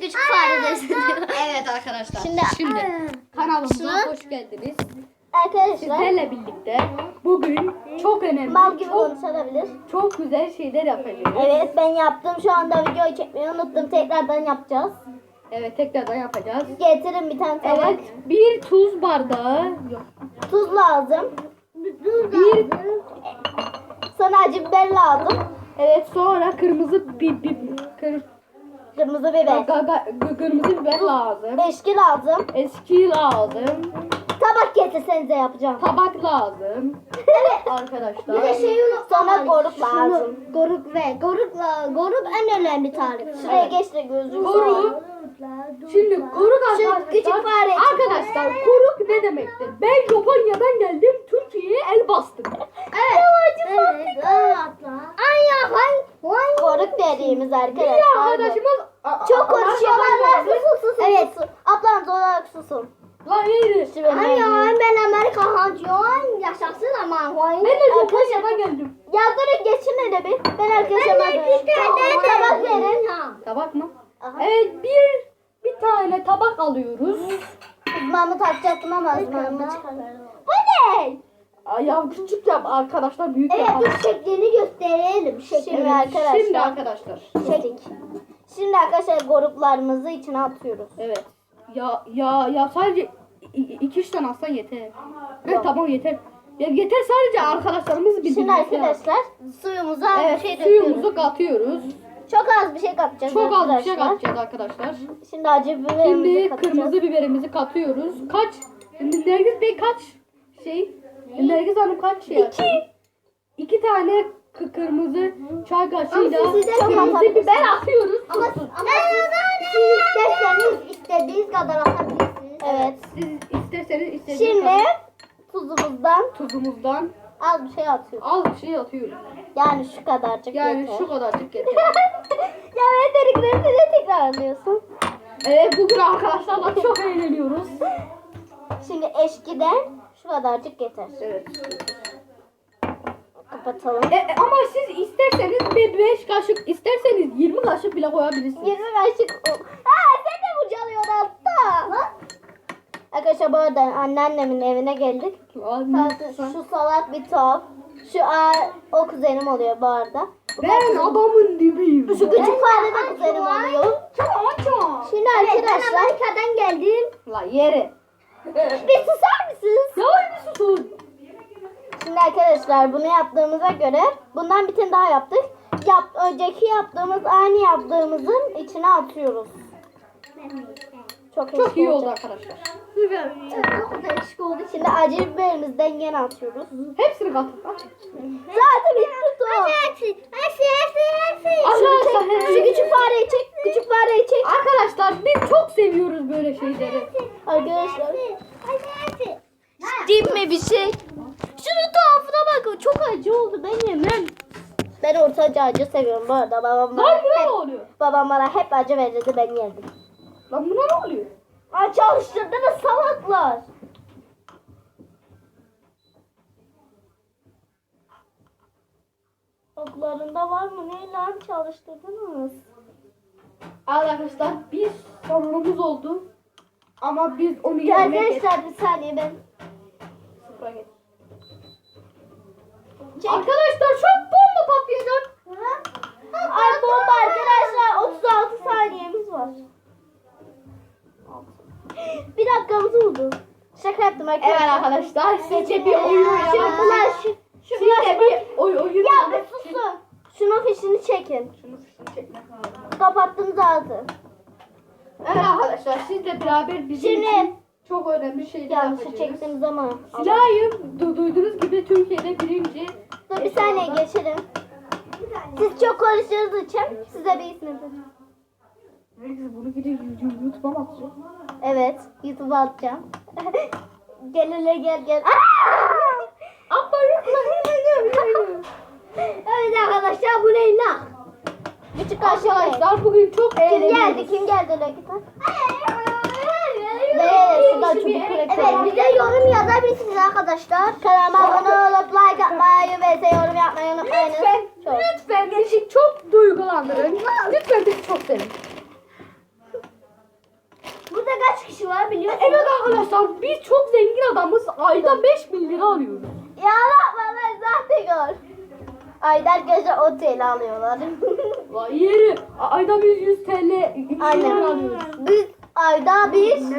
küçük fare de ısırıyor. Evet arkadaşlar. Şimdi- Şimdi kanalımıza Şunu- hoş geldiniz. Arkadaşlar Sizlerle birlikte bugün çok önemli, mal gibi çok, konuşabilir. çok güzel şeyler yapacağız. Evet ben yaptım. Şu anda videoyu çekmeyi unuttum. Tekrardan yapacağız. Evet tekrardan yapacağız. Getirin bir tane tabak. Evet bir tuz bardağı yok. Tuz lazım. Bir Sana acı biber lazım. evet sonra kırmızı bir, bir kır, Kırmızı biber. ga- ga- ga- kırmızı biber lazım. Eşki lazım. Eski lazım. Tabak getirsenize yapacağım. Tabak lazım. Arkadaşlar. Sonra goruk lazım. Goruk ve gorukla goruk en önemli tarif. Şuraya geç de gözlüğü Goruk. Şimdi kuruk arkadaşlar. küçük fare için. Arkadaşlar kuruk ne demektir? Ben Japonya'dan geldim. Türkiye'ye el bastım. Evet. Evet. Ay ya hay. Hay. Goruk dediğimiz Bir arkadaşlar. arkadaşımız Çok konuşuyorlar. Susun susun. Evet. Ablanız olarak susun. Lan yeri. Ay ya ben Amerika hancıyorum. Yaşasın ama. Ben de Japonya'dan geldim. Ya durun geçin hele bir. Ben arkadaşıma tabak verin. Tabak mı? Aha. Evet bir bir tane tabak alıyoruz. Uzmanımı takacaktım ama uzmanımı çıkarmadım. Bu ne? Ya küçük yap arkadaşlar büyük Evet yapalım. dur şeklini gösterelim. Şeklini Evet, arkadaşlar. Şimdi arkadaşlar. Şekil. Şimdi arkadaşlar goruklarımızı içine atıyoruz. Evet. Ya ya ya sadece iki üç tane alsan yeter. Evet tamam yeter. Ya yeter sadece arkadaşlarımız Şimdi birbirine arkadaşlar suyumuza Evet bir şey döküyoruz. suyumuzu katıyoruz. Çok az bir şey katacağız Çok az bir şey arkadaşlar. katacağız arkadaşlar. Şimdi acı biberimizi Şimdi katacağız. kırmızı biberimizi katıyoruz. Kaç? Şimdi Nergis Bey kaç şey? Nergis Hanım kaç şey? İki. İki tane kırmızı çay kaşığıyla Ama siz de çok kırmızı biber atıyoruz. Ama, ama siz, siz isterseniz istediğiniz kadar atabilirsiniz. Evet. Siz isterseniz istediğiniz Şimdi kadar tuzumuzdan tuzumuzdan az bir şey atıyoruz. az bir şey atıyoruz. Yani şu kadarcık Yani yeter. şu kadarcık yeter. ya yeterliklerini de tekrar alıyorsun. Evet bugün arkadaşlarla çok eğleniyoruz. Şimdi eşkiden şu kadarcık yeter. Evet. Kapatalım. E, ama siz isterseniz bir 5 kaşık, isterseniz 20 kaşık bile koyabilirsiniz. 20 kaşık. Ha sen de kurcalıyorsun altta. Arkadaşlar bu arada anneannemin evine geldik. Zaten şu salat bir top. Şu a, o kuzenim oluyor bu arada. Bu Ben adamın dibiyim. Şu küçük fare de kuzenim oluyor. Çok çok. Şimdi arkadaşlar. Amerika'dan geldim. La yere. Bir susar mısınız? Ya bir susun. Şimdi arkadaşlar bunu yaptığımıza göre bundan bir tane daha yaptık. Yap, önceki yaptığımız aynı yaptığımızın içine atıyoruz. Çok, Çok iyi oldu arkadaşlar. Çok değişik oldu. Şimdi acı biberimizden gene atıyoruz. Hepsini katın. Zaten bitti o. Arkadaşlar, Şu küçük fareyi çek. Küçük fareyi çek. Arkadaşlar biz çok seviyoruz böyle şeyleri. Arkadaşlar. Değil mi bir şey? Şunun tuhafına bakın. Çok acı oldu. Ben yemem. Ben ortaca acı seviyorum bu arada. Babam bana, Lan buna ne hep, oluyor? babam bana hep acı verirdi. Ben yerdim. Lan buna ne oluyor? Aa, çalıştırdınız salaklar. Oklarında var mı? Ne lan çalıştırdınız? Arkadaşlar bir sorunumuz oldu. Ama biz onu yerine Arkadaşlar bir saniye ben. Arkadaşlar çok bomba patlayacak. Ay bomba arkadaşlar 36 saniyemiz var. Bir dakikamız oldu. Şaka yaptım arkadaşlar. Evet arkadaşlar sizce bir oyun oynamak bunlar şu, Sizce bir oy oyun Ya bir için- susun. Şunun fişini çekin. Şunu fişini çekmek lazım. Kapattığınız ağzı. Evet arkadaşlar sizle beraber bizim Şimdi- için çok önemli şeyler Yanlışı yapacağız. çektiğim zaman. Silahım du- duyduğunuz gibi Türkiye'de birinci. Dur bir saniye geçelim. Siz çok konuştuğunuz için size bir ismi vereyim. Bunu gidip YouTube'a mı atacağım? Evet, YouTube'a atacağım. gel hele gel gel. Ama evet arkadaşlar bu ne lan? Küçük kaşık. Arkadaşlar bugün çok Kim eğleniyoruz. geldi? Kim geldi Lokita? Evet, bize yorum yazabilirsiniz arkadaşlar. Kanalıma abone olup like atmayı ve size yorum yapmayı unutmayın. Lütfen, çok. lütfen beni çok duygulandırın. Lütfen beni çok sevin. Burada kaç kişi var biliyor musunuz? Evet arkadaşlar, biz çok zengin adamız. Ayda 5 bin lira alıyoruz. Ya vallahi zaten gör. Ayda arkadaşlar 10 TL alıyorlar. Vay yeri. Ayda biz 100 TL 200 Aynen. alıyoruz. Biz ayda biz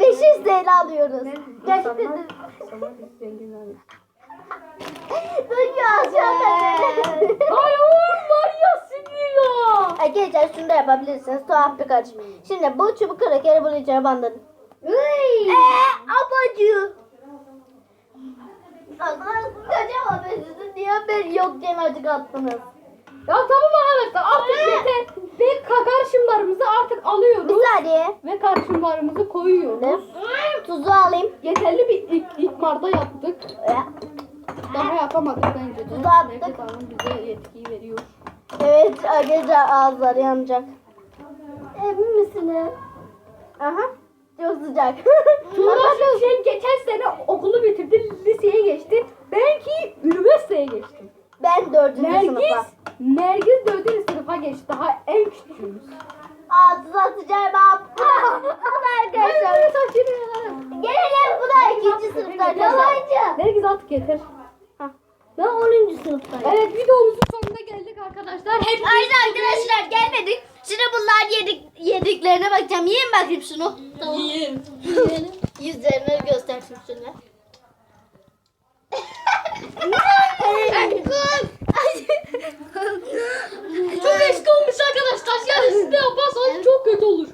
500 TL alıyoruz. Gerçekten Duyuyor aşağıda. Ay oğlum var ya sinirler. Arkadaşlar şunu da yapabilirsiniz. Tuhaf bir karışım. Şimdi bu çubuk krakeri bunu içine bandırın. Eee abacı. Kocaman ben sizin niye ben yokken acık attınız? Ya tamam arkadaşlar artık yeter. Ve ka- karışımlarımızı artık Bir alıyoruz. saniye. Ve karışımlarımızı koyuyoruz. Tuzu alayım. Yeterli bir ilk, ilk barda yaptık. Daha yapamadık bence de. Tuzu attık. Hanım bize yetkiyi veriyor. Evet arkadaşlar ağızları yanacak. Emin misiniz? Aha. Çok sıcak. Tuğra şey geçen sene okulu bitirdi, liseye geçti. Ben ki üniversiteye geçtim. ben dördüncü Nergis, sınıfa. Nergis dördüncü sınıfa geçti. Daha en küçüğümüz. Ağzı atacağım ab. arkadaşlar. Gelelim bu da ikinci sınıfta arkadaşlar. Nergis artık yeter. Ben 10. sınıftayım. Evet videomuzun sonuna geldik arkadaşlar. Hep Hayır arkadaşlar gelmedik. Şimdi bunlar yedik, yediklerine bakacağım. Yiyin bakayım şunu. Tamam. Yiyin. Yüzlerini göstersin şunu. çok eski olmuş arkadaşlar. Yani siz de yaparsanız çok kötü olur.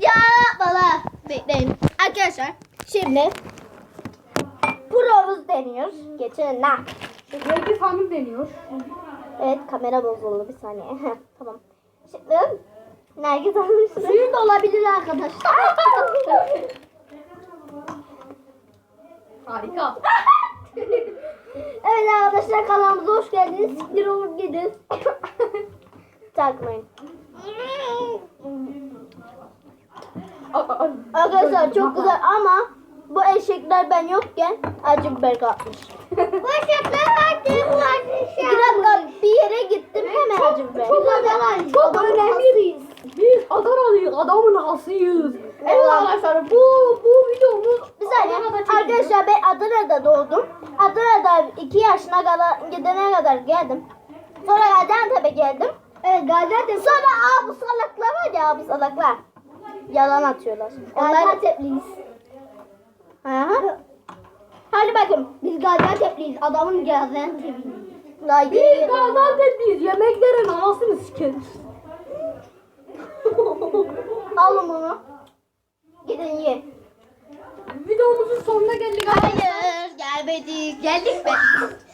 ya bana bekleyin. Arkadaşlar şimdi Pro'muz deniyor. Geçen ne? Nergis Hanım deniyor. Evet kamera bozuldu bir saniye. Tamam. Şimdi Nergis şunu. Suyu da olabilir arkadaşlar. Harika. Evet arkadaşlar kanalımıza hoş geldiniz. Siktir olur gidin. Takmayın. Arkadaşlar çok güzel ama bu eşekler ben yokken acı biber katmış. Bu eşekler vardı. Bir dakika bir yere gittim hemen acı biber. Çok önemli. Çok önemli. Biz Adanalıyız. Adamın hasıyız. Evet arkadaşlar bu bu videomuz Bir saniye arkadaşlar ben Adana'da doğdum. Adana'da 2 yaşına kadar gidene kadar geldim. Sonra Gaziantep'e geldim. Evet Gaziantep. Sonra aa bu salaklar var ya bu salaklar. Yalan atıyorlar. Onlar Gaziantep'liyiz. Aha. Hadi bakın. Biz Gaziantep'liyiz. Adamın Gaziantep'liyiz. Biz Gaziantep'liyiz. Yemeklerin anasını sikeriz. Alın bunu. Gidin ye. Videomuzun sonuna geldik. Hayır gelmedik. Geldik mi?